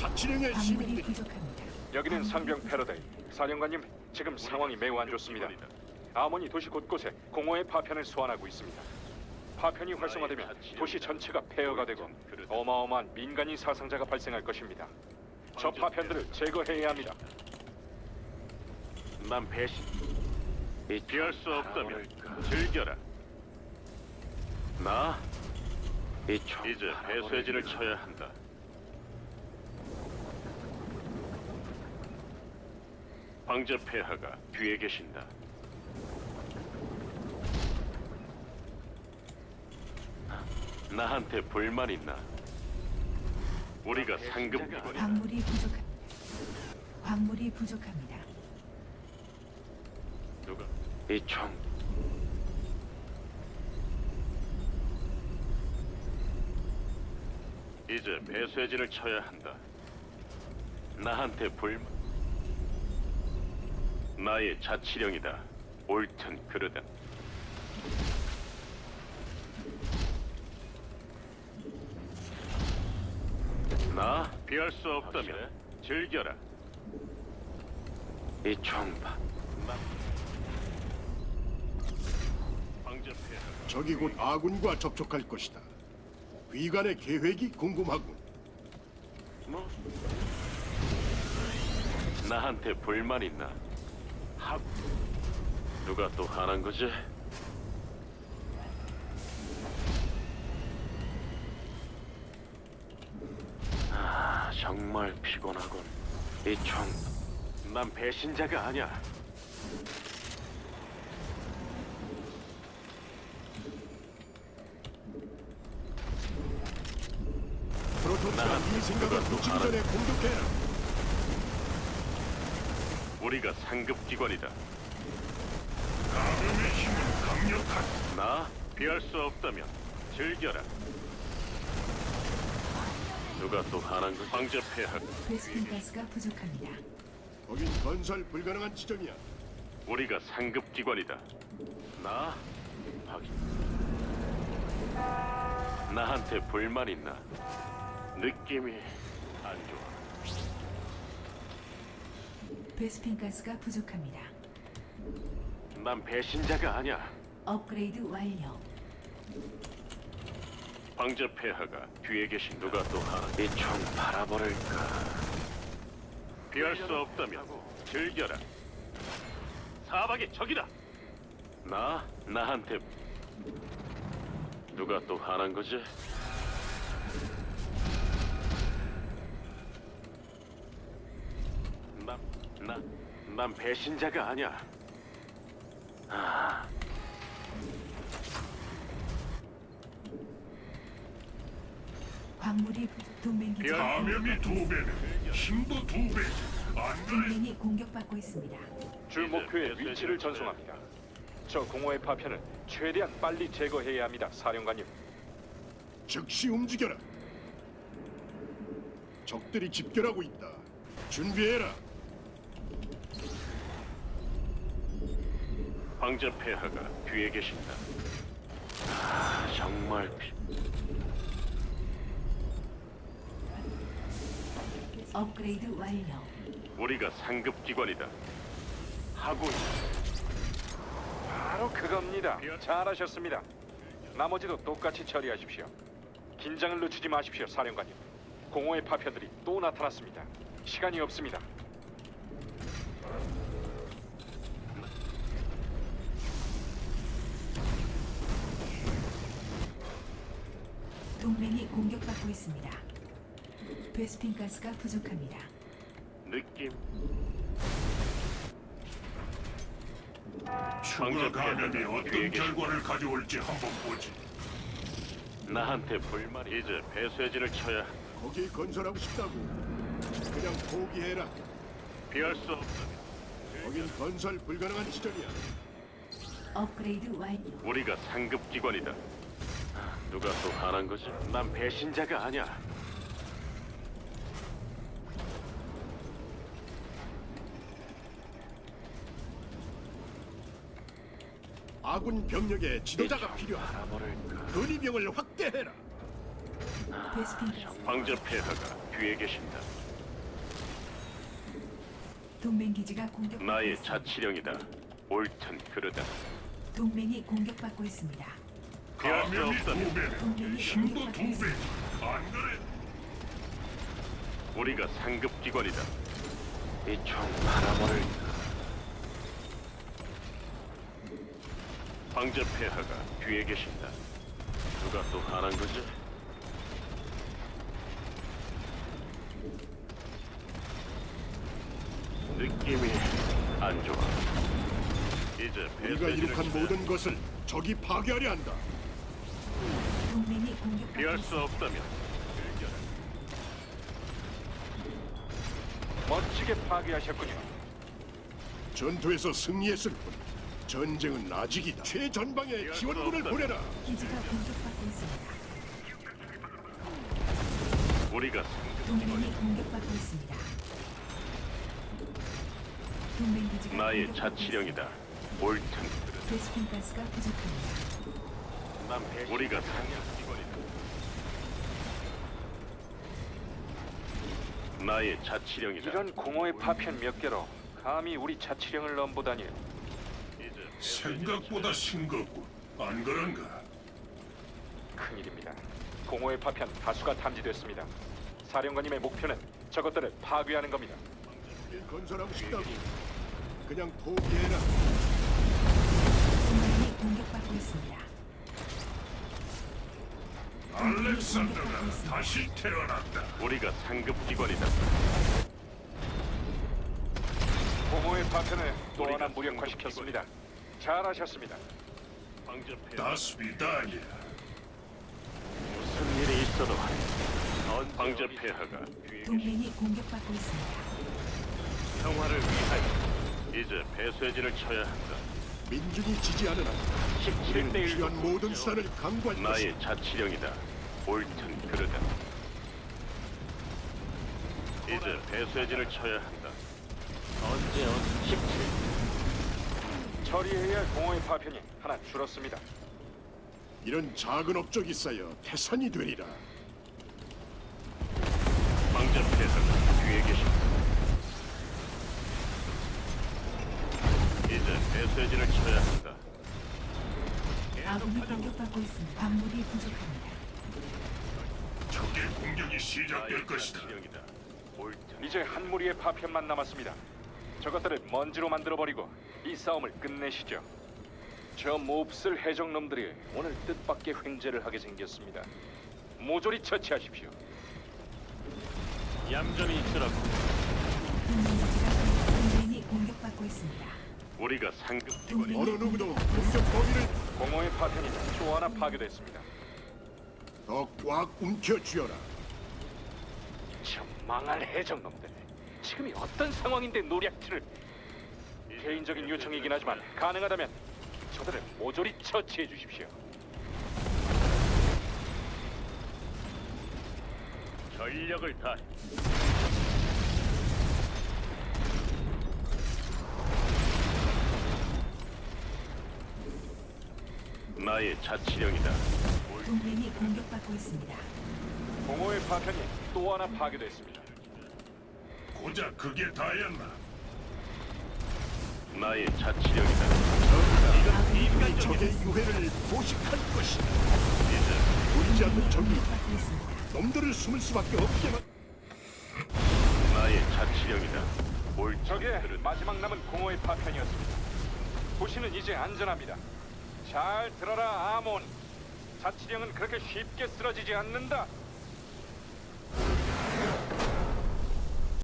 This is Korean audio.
자치령의 시민들이 부족합니다. 여기는 상병 패러다이. 사령관님, 지금 상황이 매우 안 좋습니다. 아모니 도시 곳곳에 공허의 파편을 소환하고 있습니다. 파편이 활성화되면 도시 전체가 폐허가 되고 어마어마한 민간인 사상자가 발생할 것입니다. 저 파편들을 제거해야 합니다. 난 배신. 피할 수 없다면 즐겨라. 나 이제 배쇄진을 쳐야 한다. 황제 폐하가 뒤에 계신다. 나한테 불만 있나? 우리가 상급기관이다. 광물이 부족합니다. 광물이 부족합니다. 누가? 이 총. 이제 배쇄진을 쳐야 한다. 나한테 불만. 나의 자치령이다. 옳든 그르든. 나 피할 수 없다면 즐겨라. 이 총파. 폐하가 적이 곧 아군과 접촉할 것이다. 위관의 계획이 궁금하군. 뭐? 나한테 불만 있나? 하고 누가 또 하는 거지? 아 정말 피곤하군. 이 총, 난 배신자가 아니야. 프로토스가 이 생각을 알아. 전에 공격해라. 우리가 상급 기관이다. 감염의 힘은 강력하다. 나 피할 수 없다면 즐겨라. 누가 또 하는 거? 황제 폐하. 베스킨 가스가 부족합니다. 거긴 건설 불가능한 지점이야. 우리가 상급 기관이다. 나 확인. 나한테 불만 있나? 느낌이 안 좋아. 베스킨 가스가 부족합니다. 난 배신자가 아니야. 업그레이드 완료. 황제 폐하가 뒤에 계신 누가 또 하나? 이총 바라버릴까? 피할 수 없다면 즐겨라. 사박의 적이다. 나 나한테 누가 또 하는 거지? 난난 배신자가 아니야. 아. 광물이 부족. 동맹 기지 감염이 두 배는 힘도 두 배지. 안 그래? 동맹이 공격받고 있습니다. 주 목표의 위치를 전송합니다. 저 공허의 파편을 최대한 빨리 제거해야 합니다. 사령관님. 즉시 움직여라. 적들이 집결하고 있다. 준비해라. 황제 폐하가 뒤에 계신다. 아, 정말 피... 업그레이드 완료. 우리가 상급 기관이다. 하고 있- 바로 그겁니다. 잘하셨습니다. 나머지도 똑같이 처리하십시오. 긴장을 늦추지 마십시오, 사령관님. 공허의 파편들이 또 나타났습니다. 시간이 없습니다. 동맹이 공격받고 있습니다. 베스킨 가스가 부족합니다. 느낌. 추가 감염이 어떤 결과를 가져올지 한번 보지. 나한테 불만 이제 배쇄진을 쳐야. 거기 건설하고 싶다고. 그냥 포기해라. 피할 수 없다면 거긴 건설 불가능한 지점이야. 업그레이드 완료. 우리가 상급 기관이다. 아, 누가 또 하는 거지? 난 배신자가 아니야. 아군 병력의 지도자가 필요하다. 근위병을 확대해라. 가스 황제 폐하가 뒤에 계신다. 동맹 기지가 공격받고 나의 있습니다. 자치령이다. 옳든 그르다. 동맹이 공격받고 있습니다. 피할 수 없다면 동맹이 공격받고 있습니다. 안 그래? 우리가 상급 기관이다. 이총 바라버릴. 황제 폐하가 뒤에 계신다. 누가 또 하는 거지? 느낌이 안 좋아. 이제 우리가 배쇄진을 이룩한 모든 것을 적이 파괴하려 한다. 공격받고 피할 수 있습니다. 없다면 멋지게 파괴하셨군요. 전투에서 승리했을 뿐 전쟁은 아직이다. 최전방에 지원군을 보내라. 기지가 공격받고 있습니다. 우리가 동맹이 공격받고 있습니다. 동맹 기지가 나의 공격받고 자치령이다. 옳든. 있습니다. 베스핀 가스가 부족합니다. 우리가 상급 기관이다. 나의 자치령이다. 이런 공허의 파편 몇 개로 감히 우리 자치령을 넘보다니요. 이제 생각보다 싱겁군. 안 그런가? 큰일입니다. 공허의 파편 다수가 탐지됐습니다. 사령관님의 목표는 저것들을 파괴하는 겁니다. 건설하고 싶다고. 그냥 포기해라. 공격받고 있습니다. 알렉산더가 다시 태어났다. 우리가 상급 기관이다. 공허의 파편을 또 하나 무력화시켰습니다. 잘하셨습니다. 황제 폐하 다스비다니야. 무슨 일이 있어도 황제 폐하가 동맹이 공격받고 있습니다. 평화를 위하여 이제 배쇄진을 쳐야 한다. 민중이 지지하는 한 17대 1 필요한 모든 수단을 강구할 것이다. 나의 자치령이다. 옳든 그르다. 이제 배쇄진을 쳐야 한다. 언제 언제 17. 처리해야 할 공허의 파편이 하나 줄었습니다. 이런 작은 업적이 쌓여 태산이 되리라. 배쇄진을 쳐야 한다. 아군이 공격받고 있습니다. 광물이 부족합니다. 적의 공격이 시작될. 옳든 이제 한 무리의 파편만 남았습니다. 저것들을 먼지로 만들어버리고 이 싸움을 끝내시죠. 저 몹쓸 해적놈들이 오늘 뜻밖의 횡재를 하게 생겼습니다. 모조리 처치하십시오. 얌전히 있으라고. 동맹이 공격받고 있습니다. 우리가 상급 기관이 어느 누구도 공격 범위를 공허의 파편이 또 하나 파괴됐습니다. 더 꽉 움켜쥐어라. 저 망할 해적놈들. 지금이 어떤 상황인데 노략질을... 개인적인 요청이긴 하지만 가능하다면 저들을 모조리 처치해 주십시오. 전력을 다해. 나의 자치령이다. 동맹이 공격받고 있습니다. 공허의 파편이 또 하나 파괴됐습니다. 고작 그게 다였나? 나의 자치령이다. 우리 적의 유해를 포식할 것이다. 이제 보이지 않는 적이 공격받고 있습니다. 놈들을 숨을 수밖에 없게 만. 나의 자치령이다. 저게 그르다. 마지막 남은 공허의 파편이었습니다. 도시는 이제 안전합니다. 잘 들어라 아몬. 자치령은 그렇게 쉽게 쓰러지지 않는다.